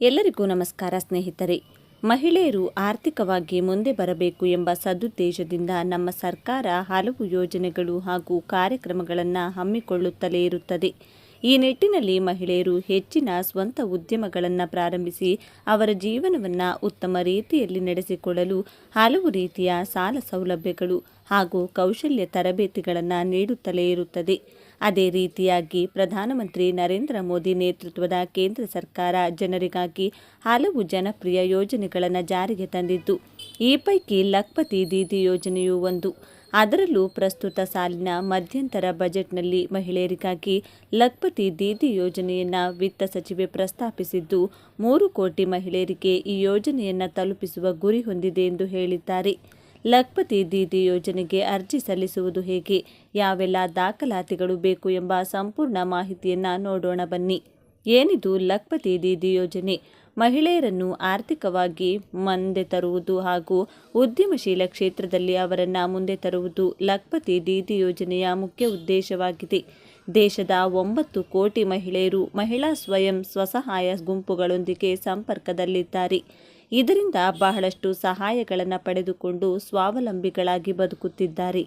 ಎಲ್ಲರಿಗೂ ನಮಸ್ಕಾರ ಸ್ನೇಹಿತರೆ. ಮಹಿಳೆಯರು ಆರ್ಥಿಕವಾಗಿ ಮುಂದೆ ಬರಬೇಕು ಎಂಬ ಸದುದ್ದೇಶದಿಂದ ನಮ್ಮ ಸರ್ಕಾರ ಹಲವು ಯೋಜನೆಗಳು ಹಾಗೂ ಕಾರ್ಯಕ್ರಮಗಳನ್ನು ಹಮ್ಮಿಕೊಳ್ಳುತ್ತಲೇ ಇರುತ್ತದೆ. ಈ ನಿಟ್ಟಿನಲ್ಲಿ ಮಹಿಳೆಯರು ಹೆಚ್ಚಿನ ಸ್ವಂತ ಉದ್ಯಮಗಳನ್ನು ಪ್ರಾರಂಭಿಸಿ ಅವರ ಜೀವನವನ್ನು ಉತ್ತಮ ರೀತಿಯಲ್ಲಿ ನಡೆಸಿಕೊಳ್ಳಲು ಹಲವು ರೀತಿಯ ಸಾಲ ಸೌಲಭ್ಯಗಳು ಹಾಗೂ ಕೌಶಲ್ಯ ತರಬೇತಿಗಳನ್ನು ನೀಡುತ್ತಲೇ ಇರುತ್ತದೆ. ಅದೇ ರೀತಿಯಾಗಿ ಪ್ರಧಾನಮಂತ್ರಿ ನರೇಂದ್ರ ಮೋದಿ ನೇತೃತ್ವದ ಕೇಂದ್ರ ಸರ್ಕಾರ ಜನರಿಗಾಗಿ ಹಲವು ಜನಪ್ರಿಯ ಯೋಜನೆಗಳನ್ನು ಜಾರಿಗೆ ತಂದಿದ್ದು, ಈ ಪೈಕಿ ಲಖ್ಪತಿ ದೀದಿ ಯೋಜನೆಯು ಒಂದು. ಅದರಲ್ಲೂ ಪ್ರಸ್ತುತ ಸಾಲಿನ ಮಧ್ಯಂತರ ಬಜೆಟ್ನಲ್ಲಿ ಮಹಿಳೆಯರಿಗಾಗಿ ಲಖ್ಪತಿ ದೀದಿ ಯೋಜನೆಯನ್ನು ವಿತ್ತ ಸಚಿವೆ ಪ್ರಸ್ತಾಪಿಸಿದ್ದು, ಮೂರು ಕೋಟಿ ಮಹಿಳೆಯರಿಗೆ ಈ ಯೋಜನೆಯನ್ನು ತಲುಪಿಸುವ ಗುರಿ ಹೊಂದಿದೆ ಎಂದು ಹೇಳಿದ್ದಾರೆ. ಲಖ್ಪತಿ ದೀದಿ ಯೋಜನೆಗೆ ಅರ್ಜಿ ಸಲ್ಲಿಸುವುದು ಹೇಗೆ? ಯಾವೆಲ್ಲ ದಾಖಲಾತಿಗಳು ಬೇಕು ಎಂಬ ಸಂಪೂರ್ಣ ಮಾಹಿತಿಯನ್ನು ನೋಡೋಣ ಬನ್ನಿ. ಏನಿದು ಲಖ್ಪತಿ ದೀದಿ ಯೋಜನೆ? ಮಹಿಳೆಯರನ್ನು ಆರ್ಥಿಕವಾಗಿ ಮುಂದೆ ತರುವುದು ಹಾಗೂ ಉದ್ಯಮಶೀಲ ಕ್ಷೇತ್ರದಲ್ಲಿ ಅವರನ್ನು ಮುಂದೆ ತರುವುದು ಲಖ್ಪತಿ ದೀದಿ ಯೋಜನೆಯ ಮುಖ್ಯ ಉದ್ದೇಶವಾಗಿದೆ. ದೇಶದ ಒಂಬತ್ತು ಕೋಟಿ ಮಹಿಳೆಯರು ಮಹಿಳಾ ಸ್ವಯಂ ಸ್ವಸಹಾಯ ಗುಂಪುಗಳೊಂದಿಗೆ ಸಂಪರ್ಕದಲ್ಲಿದ್ದಾರೆ. ಇದರಿಂದ ಬಹಳಷ್ಟು ಸಹಾಯಗಳನ್ನು ಪಡೆದುಕೊಂಡು ಸ್ವಾವಲಂಬಿಗಳಾಗಿ ಬದುಕುತ್ತಿದ್ದಾರೆ.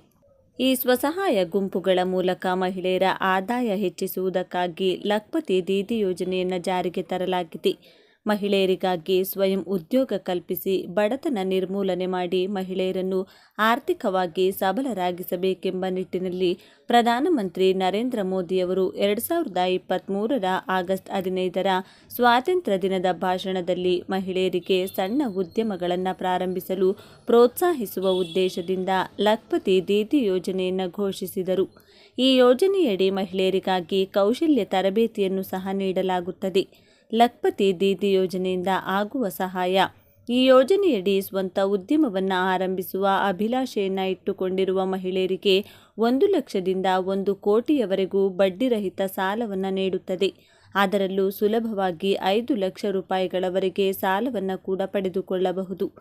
ಈ ಸ್ವಸಹಾಯ ಗುಂಪುಗಳ ಮೂಲಕ ಮಹಿಳೆಯರ ಆದಾಯ ಹೆಚ್ಚಿಸುವುದಕ್ಕಾಗಿ ಲಖ್ಪತಿ ದೀದಿ ಯೋಜನೆಯನ್ನು ಜಾರಿಗೆ ತರಲಾಗಿದೆ. ಮಹಿಳೆಯರಿಗಾಗಿ ಸ್ವಯಂ ಉದ್ಯೋಗ ಕಲ್ಪಿಸಿ ಬಡತನ ನಿರ್ಮೂಲನೆ ಮಾಡಿ ಮಹಿಳೆಯರನ್ನು ಆರ್ಥಿಕವಾಗಿ ಸಬಲರಾಗಿಸಬೇಕೆಂಬ ನಿಟ್ಟಿನಲ್ಲಿ ಪ್ರಧಾನಮಂತ್ರಿ ನರೇಂದ್ರ ಮೋದಿಯವರು ಎರಡು ಸಾವಿರದ ಇಪ್ಪತ್ತ್ಮೂರರ ಆಗಸ್ಟ್ ಹದಿನೈದರ ಸ್ವಾತಂತ್ರ್ಯ ದಿನದ ಭಾಷಣದಲ್ಲಿ ಮಹಿಳೆಯರಿಗೆ ಸಣ್ಣ ಉದ್ಯಮಗಳನ್ನು ಪ್ರಾರಂಭಿಸಲು ಪ್ರೋತ್ಸಾಹಿಸುವ ಉದ್ದೇಶದಿಂದ ಲಖ್ಪತಿ ದೀದಿ ಯೋಜನೆಯನ್ನು ಘೋಷಿಸಿದರು. ಈ ಯೋಜನೆಯಡಿ ಮಹಿಳೆಯರಿಗಾಗಿ ಕೌಶಲ್ಯ ತರಬೇತಿಯನ್ನು ಸಹ ನೀಡಲಾಗುತ್ತದೆ. ಲಖ್ಪತಿ ದೀದಿ ಯೋಜನೆಯಿಂದ ಆಗುವ ಸಹಾಯ. ಈ ಯೋಜನೆಯಡಿ ಸ್ವಂತ ಉದ್ಯಮವನ್ನು ಆರಂಭಿಸುವ ಅಭಿಲಾಷೆಯನ್ನು ಇಟ್ಟುಕೊಂಡಿರುವ ಮಹಿಳೆಯರಿಗೆ ಒಂದು ಲಕ್ಷದಿಂದ ಒಂದು ಕೋಟಿಯವರೆಗೂ ಬಡ್ಡಿರಹಿತ ಸಾಲವನ್ನು ನೀಡುತ್ತದೆ. ಅದರಲ್ಲೂ ಸುಲಭವಾಗಿ ಐದು ಲಕ್ಷ ರೂಪಾಯಿಗಳವರೆಗೆ ಸಾಲವನ್ನು ಕೂಡ ಪಡೆದುಕೊಳ್ಳಬಹುದು.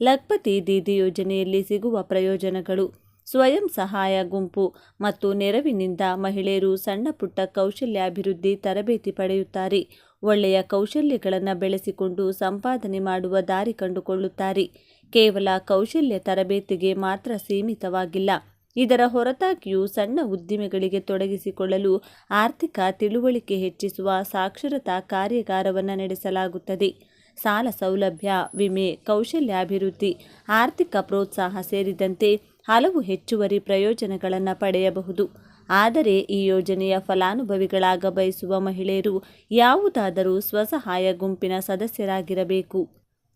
ಲಖ್ಪತಿ ದೀದಿ ಯೋಜನೆಯಲ್ಲಿ ಸಿಗುವ ಪ್ರಯೋಜನಗಳು ಸ್ವಯಂ ಸಹಾಯ ಗುಂಪು ಮತ್ತು ನೆರವಿನಿಂದ ಮಹಿಳೆಯರು ಸಣ್ಣ ಪುಟ್ಟ ಕೌಶಲ್ಯಾಭಿವೃದ್ಧಿ ತರಬೇತಿ ಪಡೆಯುತ್ತಾರೆ. ಒಳ್ಳೆಯ ಕೌಶಲ್ಯಗಳನ್ನು ಬೆಳೆಸಿಕೊಂಡು ಸಂಪಾದನೆ ಮಾಡುವ ದಾರಿ ಕಂಡುಕೊಳ್ಳುತ್ತಾರೆ. ಕೇವಲ ಕೌಶಲ್ಯ ತರಬೇತಿಗೆ ಮಾತ್ರ ಸೀಮಿತವಾಗಿಲ್ಲ. ಇದರ ಹೊರತಾಗಿಯೂ ಸಣ್ಣ ಉದ್ದಿಮೆಗಳಿಗೆ ತೊಡಗಿಸಿಕೊಳ್ಳಲು ಆರ್ಥಿಕ ತಿಳುವಳಿಕೆ ಹೆಚ್ಚಿಸುವ ಸಾಕ್ಷರತಾ ಕಾರ್ಯಾಗಾರವನ್ನು ನಡೆಸಲಾಗುತ್ತದೆ. ಸಾಲ ಸೌಲಭ್ಯ, ವಿಮೆ, ಕೌಶಲ್ಯಾಭಿವೃದ್ಧಿ, ಆರ್ಥಿಕ ಪ್ರೋತ್ಸಾಹ ಸೇರಿದಂತೆ ಹಲವು ಹೆಚ್ಚುವರಿ ಪ್ರಯೋಜನಗಳನ್ನು ಪಡೆಯಬಹುದು. ಆದರೆ ಈ ಯೋಜನೆಯ ಫಲಾನುಭವಿಗಳಾಗ ಬಯಸುವ ಮಹಿಳೆಯರು ಯಾವುದಾದರೂ ಸ್ವಸಹಾಯ ಗುಂಪಿನ ಸದಸ್ಯರಾಗಿರಬೇಕು.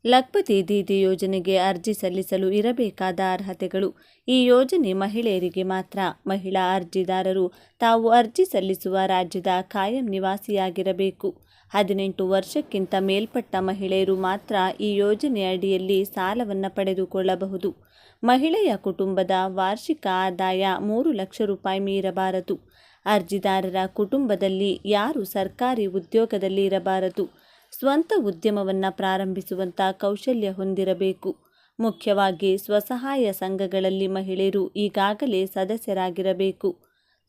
ಲಖ್ಪತಿ ದೀದಿ ಯೋಜನೆಗೆ ಅರ್ಜಿ ಸಲ್ಲಿಸಲು ಇರಬೇಕಾದ ಅರ್ಹತೆಗಳು ಈ ಯೋಜನೆ ಮಹಿಳೆಯರಿಗೆ ಮಾತ್ರ. ಮಹಿಳಾ ಅರ್ಜಿದಾರರು ತಾವು ಅರ್ಜಿ ಸಲ್ಲಿಸುವ ರಾಜ್ಯದ ಕಾಯಂ ನಿವಾಸಿಯಾಗಿರಬೇಕು. ಹದಿನೆಂಟು ವರ್ಷಕ್ಕಿಂತ ಮೇಲ್ಪಟ್ಟ ಮಹಿಳೆಯರು ಮಾತ್ರ ಈ ಯೋಜನೆ ಅಡಿಯಲ್ಲಿ ಸಾಲವನ್ನು ಪಡೆದುಕೊಳ್ಳಬಹುದು. ಮಹಿಳೆಯ ಕುಟುಂಬದ ವಾರ್ಷಿಕ ಆದಾಯ ಮೂರು ಲಕ್ಷ ರೂಪಾಯಿ ಮೀರಬಾರದು. ಅರ್ಜಿದಾರರ ಕುಟುಂಬದಲ್ಲಿ ಯಾರು ಸರ್ಕಾರಿ ಉದ್ಯೋಗದಲ್ಲಿ ಇರಬಾರದು? ಸ್ವಂತ ಉದ್ಯಮವನ್ನು ಪ್ರಾರಂಭಿಸುವಂಥ ಕೌಶಲ್ಯ ಹೊಂದಿರಬೇಕು. ಮುಖ್ಯವಾಗಿ ಸ್ವಸಹಾಯ ಸಂಘಗಳಲ್ಲಿ ಮಹಿಳೆಯರು ಈಗಾಗಲೇ ಸದಸ್ಯರಾಗಿರಬೇಕು.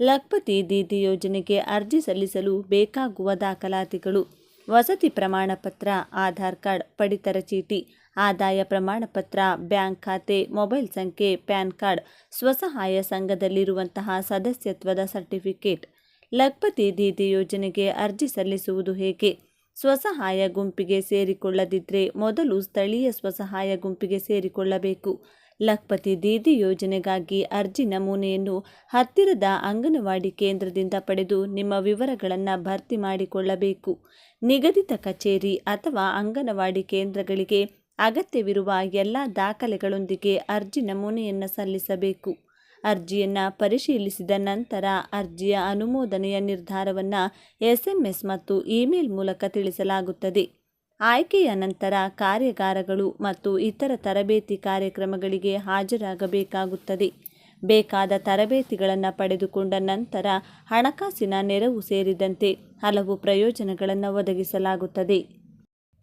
ಲಖಪತಿ ದೀದಿ ಯೋಜನೆಗೆ ಅರ್ಜಿ ಸಲ್ಲಿಸಲು ಬೇಕಾಗುವ ದಾಖಲಾತಿಗಳು. ವಸತಿ ಪ್ರಮಾಣಪತ್ರ, ಆಧಾರ್ ಕಾರ್ಡ್, ಪಡಿತರ ಚೀಟಿ ಆದಾಯ ಪ್ರಮಾಣಪತ್ರ ಬ್ಯಾಂಕ್ ಖಾತೆ, ಮೊಬೈಲ್ ಸಂಖ್ಯೆ, ಪ್ಯಾನ್ ಕಾರ್ಡ್, ಸ್ವಸಹಾಯ ಸಂಘದಲ್ಲಿರುವಂತಹ ಸದಸ್ಯತ್ವದ ಸರ್ಟಿಫಿಕೇಟ್. ಲಖಪತಿ ದೀದಿ ಯೋಜನೆಗೆ ಅರ್ಜಿ ಸಲ್ಲಿಸುವುದು ಹೇಗೆ? ಸ್ವಸಹಾಯ ಗುಂಪಿಗೆ ಸೇರಿಕೊಳ್ಳದಿದ್ದರೆ ಮೊದಲು ಸ್ಥಳೀಯ ಸ್ವಸಹಾಯ ಗುಂಪಿಗೆ ಸೇರಿಕೊಳ್ಳಬೇಕು. ಲಖಪತಿ ದೀದಿ ಯೋಜನೆಗಾಗಿ ಅರ್ಜಿ ನಮೂನೆಯನ್ನು ಹತ್ತಿರದ ಅಂಗನವಾಡಿ ಕೇಂದ್ರದಿಂದ ಪಡೆದು ನಿಮ್ಮ ವಿವರಗಳನ್ನು ಭರ್ತಿ ಮಾಡಿಕೊಳ್ಳಬೇಕು. ನಿಗದಿತ ಕಚೇರಿ ಅಥವಾ ಅಂಗನವಾಡಿ ಕೇಂದ್ರಗಳಿಗೆ ಅಗತ್ಯವಿರುವ ಎಲ್ಲ ದಾಖಲೆಗಳೊಂದಿಗೆ ಅರ್ಜಿ ನಮೂನೆಯನ್ನು ಸಲ್ಲಿಸಬೇಕು. ಅರ್ಜಿಯನ್ನು ಪರಿಶೀಲಿಸಿದ ನಂತರ ಅರ್ಜಿಯ ಅನುಮೋದನೆಯ ನಿರ್ಧಾರವನ್ನು ಎಸ್ಎಂಎಸ್ ಮತ್ತು ಇಮೇಲ್ ಮೂಲಕ ತಿಳಿಸಲಾಗುತ್ತದೆ. ಆಯ್ಕೆಯ ನಂತರ ಕಾರ್ಯಾಗಾರಗಳು ಮತ್ತು ಇತರ ತರಬೇತಿ ಕಾರ್ಯಕ್ರಮಗಳಿಗೆ ಹಾಜರಾಗಬೇಕಾಗುತ್ತದೆ. ಬೇಕಾದ ತರಬೇತಿಗಳನ್ನು ಪಡೆದುಕೊಂಡ ನಂತರ ಹಣಕಾಸಿನ ನೆರವು ಸೇರಿದಂತೆ ಹಲವು ಪ್ರಯೋಜನಗಳನ್ನು ಒದಗಿಸಲಾಗುತ್ತದೆ.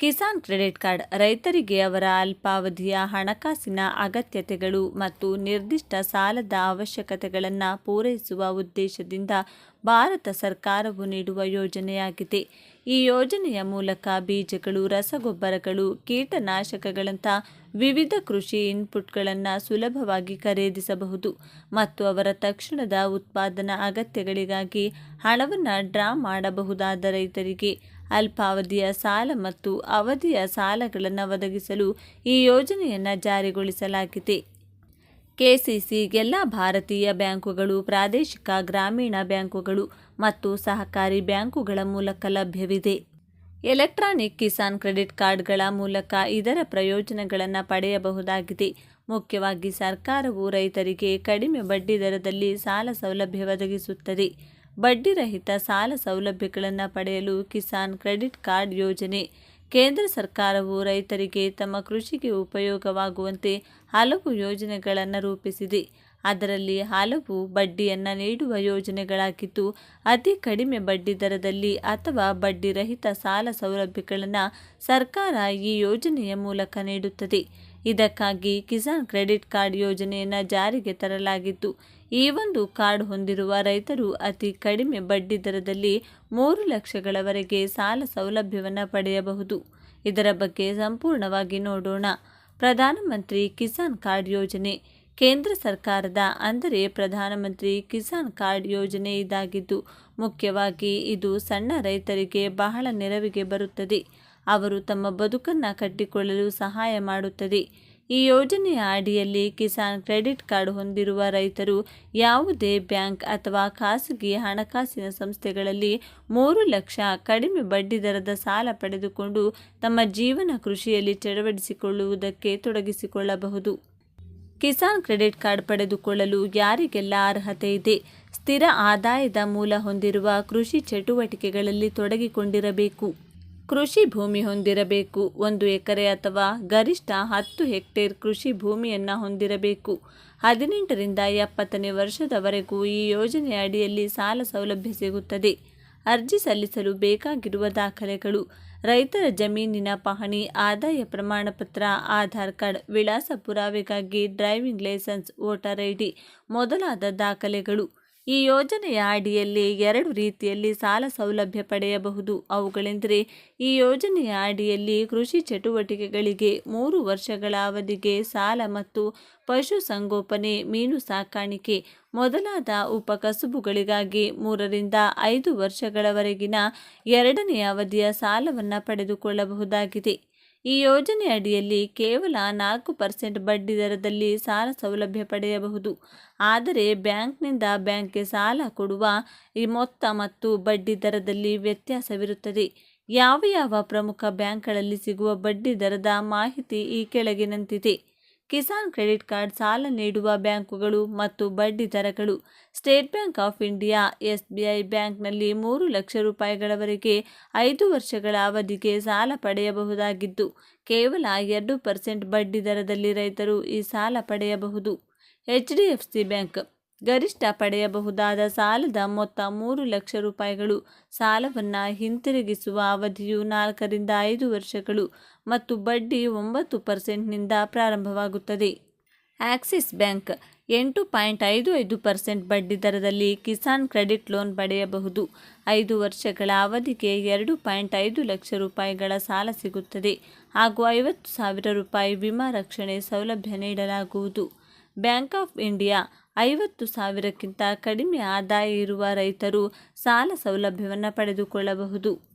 ಕಿಸಾನ್ ಕ್ರೆಡಿಟ್ ಕಾರ್ಡ್ ರೈತರಿಗೆ ಅವರ ಅಲ್ಪಾವಧಿಯ ಹಣಕಾಸಿನ ಅಗತ್ಯತೆಗಳು ಮತ್ತು ನಿರ್ದಿಷ್ಟ ಸಾಲದ ಅವಶ್ಯಕತೆಗಳನ್ನು ಪೂರೈಸುವ ಉದ್ದೇಶದಿಂದ ಭಾರತ ಸರ್ಕಾರವು ನೀಡುವ ಯೋಜನೆಯಾಗಿದೆ. ಈ ಯೋಜನೆಯ ಮೂಲಕ ಬೀಜಗಳು, ರಸಗೊಬ್ಬರಗಳು, ಕೀಟನಾಶಕಗಳಂಥ ವಿವಿಧ ಕೃಷಿ ಇನ್ಪುಟ್ಗಳನ್ನು ಸುಲಭವಾಗಿ ಖರೀದಿಸಬಹುದು ಮತ್ತು ಅವರ ತಕ್ಷಣದ ಉತ್ಪಾದನಾ ಅಗತ್ಯಗಳಿಗಾಗಿ ಹಣವನ್ನು ಡ್ರಾ ಮಾಡಬಹುದಾದ ರೈತರಿಗೆ ಅಲ್ಪಾವಧಿಯ ಸಾಲ ಮತ್ತು ಅವಧಿಯ ಸಾಲಗಳನ್ನು ಒದಗಿಸಲು ಈ ಯೋಜನೆಯನ್ನು ಜಾರಿಗೊಳಿಸಲಾಗಿದೆ. ಕೆಸಿಸಿ ಎಲ್ಲ ಭಾರತೀಯ ಬ್ಯಾಂಕುಗಳು, ಪ್ರಾದೇಶಿಕ ಗ್ರಾಮೀಣ ಬ್ಯಾಂಕುಗಳು ಮತ್ತು ಸಹಕಾರಿ ಬ್ಯಾಂಕುಗಳ ಮೂಲಕ ಲಭ್ಯವಿದೆ. ಎಲೆಕ್ಟ್ರಾನಿಕ್ ಕಿಸಾನ್ ಕ್ರೆಡಿಟ್ ಕಾರ್ಡ್ಗಳ ಮೂಲಕ ಇದರ ಪ್ರಯೋಜನಗಳನ್ನು ಪಡೆಯಬಹುದಾಗಿದೆ. ಮುಖ್ಯವಾಗಿ ಸರ್ಕಾರವು ರೈತರಿಗೆ ಕಡಿಮೆ ಬಡ್ಡಿ ದರದಲ್ಲಿ ಸಾಲ ಸೌಲಭ್ಯ ಒದಗಿಸುತ್ತದೆ. ಬಡ್ಡಿರಹಿತ ಸಾಲ ಸೌಲಭ್ಯಗಳನ್ನು ಪಡೆಯಲು ಕಿಸಾನ್ ಕ್ರೆಡಿಟ್ ಕಾರ್ಡ್ ಯೋಜನೆ. ಕೇಂದ್ರ ಸರ್ಕಾರವು ರೈತರಿಗೆ ತಮ್ಮ ಕೃಷಿಗೆ ಉಪಯೋಗವಾಗುವಂತೆ ಹಲವು ಯೋಜನೆಗಳನ್ನು ರೂಪಿಸಿದೆ. ಅದರಲ್ಲಿ ಹಲವು ಬಡ್ಡಿಯನ್ನು ನೀಡುವ ಯೋಜನೆಗಳಾಗಿದ್ದು, ಅತಿ ಕಡಿಮೆ ಬಡ್ಡಿ ದರದಲ್ಲಿ ಅಥವಾ ಬಡ್ಡಿರಹಿತ ಸಾಲ ಸೌಲಭ್ಯಗಳನ್ನು ಸರ್ಕಾರ ಈ ಯೋಜನೆಯ ಮೂಲಕ ನೀಡುತ್ತದೆ. ಇದಕ್ಕಾಗಿ ಕಿಸಾನ್ ಕ್ರೆಡಿಟ್ ಕಾರ್ಡ್ ಯೋಜನೆಯನ್ನು ಜಾರಿಗೆ ತರಲಾಗಿದ್ದು, ಈ ಒಂದು ಕಾರ್ಡ್ ಹೊಂದಿರುವ ರೈತರು ಅತಿ ಕಡಿಮೆ ಬಡ್ಡಿ ದರದಲ್ಲಿ ಮೂರು ಲಕ್ಷಗಳವರೆಗೆ ಸಾಲ ಸೌಲಭ್ಯವನ್ನು ಪಡೆಯಬಹುದು. ಇದರ ಬಗ್ಗೆ ಸಂಪೂರ್ಣವಾಗಿ ನೋಡೋಣ. ಪ್ರಧಾನಮಂತ್ರಿ ಕಿಸಾನ್ ಕಾರ್ಡ್ ಯೋಜನೆ ಕೇಂದ್ರ ಸರ್ಕಾರದ, ಅಂದರೆ ಪ್ರಧಾನಮಂತ್ರಿ ಕಿಸಾನ್ ಕಾರ್ಡ್ ಯೋಜನೆ ಇದಾಗಿದ್ದು, ಮುಖ್ಯವಾಗಿ ಇದು ಸಣ್ಣ ರೈತರಿಗೆ ಬಹಳ ನೆರವಿಗೆ ಬರುತ್ತದೆ. ಅವರು ತಮ್ಮ ಬದುಕನ್ನು ಕಟ್ಟಿಕೊಳ್ಳಲು ಸಹಾಯ ಮಾಡುತ್ತದೆ. ಈ ಯೋಜನೆಯ ಅಡಿಯಲ್ಲಿ ಕಿಸಾನ್ ಕ್ರೆಡಿಟ್ ಕಾರ್ಡ್ ಹೊಂದಿರುವ ರೈತರು ಯಾವುದೇ ಬ್ಯಾಂಕ್ ಅಥವಾ ಖಾಸಗಿ ಹಣಕಾಸಿನ ಸಂಸ್ಥೆಗಳಲ್ಲಿ ಮೂರು ಲಕ್ಷ ಕಡಿಮೆ ಬಡ್ಡಿ ದರದ ಸಾಲ ಪಡೆದುಕೊಂಡು ತಮ್ಮ ಜೀವನ ಕೃಷಿಯಲ್ಲಿ ಚಳವಡಿಸಿಕೊಳ್ಳುವುದಕ್ಕೆ ತೊಡಗಿಸಿಕೊಳ್ಳಬಹುದು. ಕಿಸಾನ್ ಕ್ರೆಡಿಟ್ ಕಾರ್ಡ್ ಪಡೆದುಕೊಳ್ಳಲು ಯಾರಿಗೆಲ್ಲ ಅರ್ಹತೆ ಇದೆ? ಸ್ಥಿರ ಆದಾಯದ ಮೂಲ ಹೊಂದಿರುವ ಕೃಷಿ ಚಟುವಟಿಕೆಗಳಲ್ಲಿ ತೊಡಗಿಕೊಂಡಿರಬೇಕು. ಕೃಷಿ ಭೂಮಿ ಹೊಂದಿರಬೇಕು. ಒಂದು ಎಕರೆ ಅಥವಾ ಗರಿಷ್ಠ ಹತ್ತು ಹೆಕ್ಟೇರ್ ಕೃಷಿ ಭೂಮಿಯನ್ನು ಹೊಂದಿರಬೇಕು. ಹದಿನೆಂಟರಿಂದ ಎಪ್ಪತ್ತನೇ ವರ್ಷದವರೆಗೂ ಈ ಯೋಜನೆಯ ಅಡಿಯಲ್ಲಿ ಸಾಲ ಸೌಲಭ್ಯ ಸಿಗುತ್ತದೆ. ಅರ್ಜಿ ಸಲ್ಲಿಸಲು ಬೇಕಾಗಿರುವ ದಾಖಲೆಗಳು, ರೈತರ ಜಮೀನಿನ ಪಹಣಿ, ಆದಾಯ ಪ್ರಮಾಣಪತ್ರ ಆಧಾರ್ ಕಾರ್ಡ್, ವಿಳಾಸ ಪುರಾವೆಗಾಗಿ driving licence, voter I D ಮೊದಲಾದ ದಾಖಲೆಗಳು. ಈ ಯೋಜನೆಯ ಅಡಿಯಲ್ಲಿ ಎರಡು ರೀತಿಯಲ್ಲಿ ಸಾಲ ಸೌಲಭ್ಯ ಪಡೆಯಬಹುದು. ಅವುಗಳೆಂದರೆ, ಈ ಯೋಜನೆಯ ಅಡಿಯಲ್ಲಿ ಕೃಷಿ ಚಟುವಟಿಕೆಗಳಿಗೆ ಮೂರು ವರ್ಷಗಳ ಅವಧಿಗೆ ಸಾಲ ಮತ್ತು ಪಶುಸಂಗೋಪನೆ ಮೀನು ಸಾಕಾಣಿಕೆ, ಮೊದಲಾದ ಉಪಕಸುಬುಗಳಿಗಾಗಿ ಮೂರರಿಂದ ಐದು ವರ್ಷಗಳವರೆಗಿನ ಎರಡನೇ ಅವಧಿಯ ಸಾಲವನ್ನು ಪಡೆದುಕೊಳ್ಳಬಹುದಾಗಿದೆ. ಈ ಯೋಜನೆ ಅಡಿಯಲ್ಲಿ ಕೇವಲ ನಾಲ್ಕು ಪರ್ಸೆಂಟ್ ಬಡ್ಡಿ ದರದಲ್ಲಿ ಸಾಲ ಸೌಲಭ್ಯ ಪಡೆಯಬಹುದು. ಆದರೆ ಬ್ಯಾಂಕ್ನಿಂದ ಬ್ಯಾಂಕ್ಗೆ ಸಾಲ ಕೊಡುವ ಈ ಮೊತ್ತ ಮತ್ತು ಬಡ್ಡಿ ದರದಲ್ಲಿ ವ್ಯತ್ಯಾಸವಿರುತ್ತದೆ. ಯಾವ ಯಾವ ಪ್ರಮುಖ ಬ್ಯಾಂಕ್ಗಳಲ್ಲಿ ಸಿಗುವ ಬಡ್ಡಿ ದರದ ಮಾಹಿತಿ ಈ ಕೆಳಗಿನಂತಿದೆ ಕಿಸಾನ್ ಕ್ರೆಡಿಟ್ ಕಾರ್ಡ್ ಸಾಲ ನೀಡುವ ಬ್ಯಾಂಕುಗಳು ಮತ್ತು ಬಡ್ಡಿ ದರಗಳು. State Bank of India SBI ಬ್ಯಾಂಕ್ನಲ್ಲಿ ಮೂರು ಲಕ್ಷ ರೂಪಾಯಿಗಳವರೆಗೆ ಐದು ವರ್ಷಗಳ ಅವಧಿಗೆ ಸಾಲ ಪಡೆಯಬಹುದಾಗಿದ್ದು, ಕೇವಲ ಎರಡು ಪರ್ಸೆಂಟ್ ಬಡ್ಡಿ ದರದಲ್ಲಿ ರೈತರು ಈ ಸಾಲ ಪಡೆಯಬಹುದು. ಎಚ್ ಡಿ ಬ್ಯಾಂಕ್ ಗರಿಷ್ಠ ಪಡೆಯಬಹುದಾದ ಸಾಲದ ಮೊತ್ತ ಮೂರು ಲಕ್ಷ ರೂಪಾಯಿಗಳು. ಸಾಲವನ್ನು ಹಿಂತಿರುಗಿಸುವ ಅವಧಿಯು ನಾಲ್ಕರಿಂದ ಐದು ವರ್ಷಗಳು ಮತ್ತು ಬಡ್ಡಿ ಒಂಬತ್ತು ಪರ್ಸೆಂಟ್ನಿಂದ ಪ್ರಾರಂಭವಾಗುತ್ತದೆ. ಆಕ್ಸಿಸ್ ಬ್ಯಾಂಕ್ ಎಂಟು ಪಾಯಿಂಟ್ ಐದು ಐದು ಪರ್ಸೆಂಟ್ ಬಡ್ಡಿ ದರದಲ್ಲಿ ಕಿಸಾನ್ ಕ್ರೆಡಿಟ್ ಲೋನ್ ಪಡೆಯಬಹುದು. ಐದು ವರ್ಷಗಳ ಅವಧಿಗೆ ಎರಡು ಪಾಯಿಂಟ್ ಐದು ಲಕ್ಷ ರೂಪಾಯಿಗಳ ಸಾಲ ಸಿಗುತ್ತದೆ ಹಾಗೂ ಐವತ್ತು ಸಾವಿರ ರೂಪಾಯಿ ವಿಮಾ ರಕ್ಷಣೆ ಸೌಲಭ್ಯ ನೀಡಲಾಗುವುದು. ಬ್ಯಾಂಕ್ ಆಫ್ ಇಂಡಿಯಾ ಐವತ್ತು ಸಾವಿರಕ್ಕಿಂತ ಕಡಿಮೆ ಆದಾಯ ಇರುವ ರೈತರು ಸಾಲ ಸೌಲಭ್ಯವನ್ನು ಪಡೆದುಕೊಳ್ಳಬಹುದು.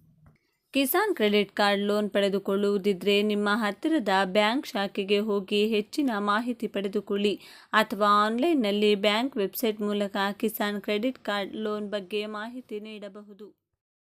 ಕಿಸಾನ್ ಕ್ರೆಡಿಟ್ ಕಾರ್ಡ್ ಲೋನ್ ಪಡೆದುಕೊಳ್ಳುವುದಿದ್ರೆ ನಿಮ್ಮ ಹತ್ತಿರದ ಬ್ಯಾಂಕ್ ಶಾಖೆಗೆ ಹೋಗಿ ಹೆಚ್ಚಿನ ಮಾಹಿತಿ ಪಡೆದುಕೊಳ್ಳಿ ಅಥವಾ ಆನ್ಲೈನ್ನಲ್ಲಿ ಬ್ಯಾಂಕ್ ವೆಬ್ಸೈಟ್ ಮೂಲಕ ಕಿಸಾನ್ ಕ್ರೆಡಿಟ್ ಕಾರ್ಡ್ ಲೋನ್ ಬಗ್ಗೆ ಮಾಹಿತಿ ನೀಡಬಹುದು.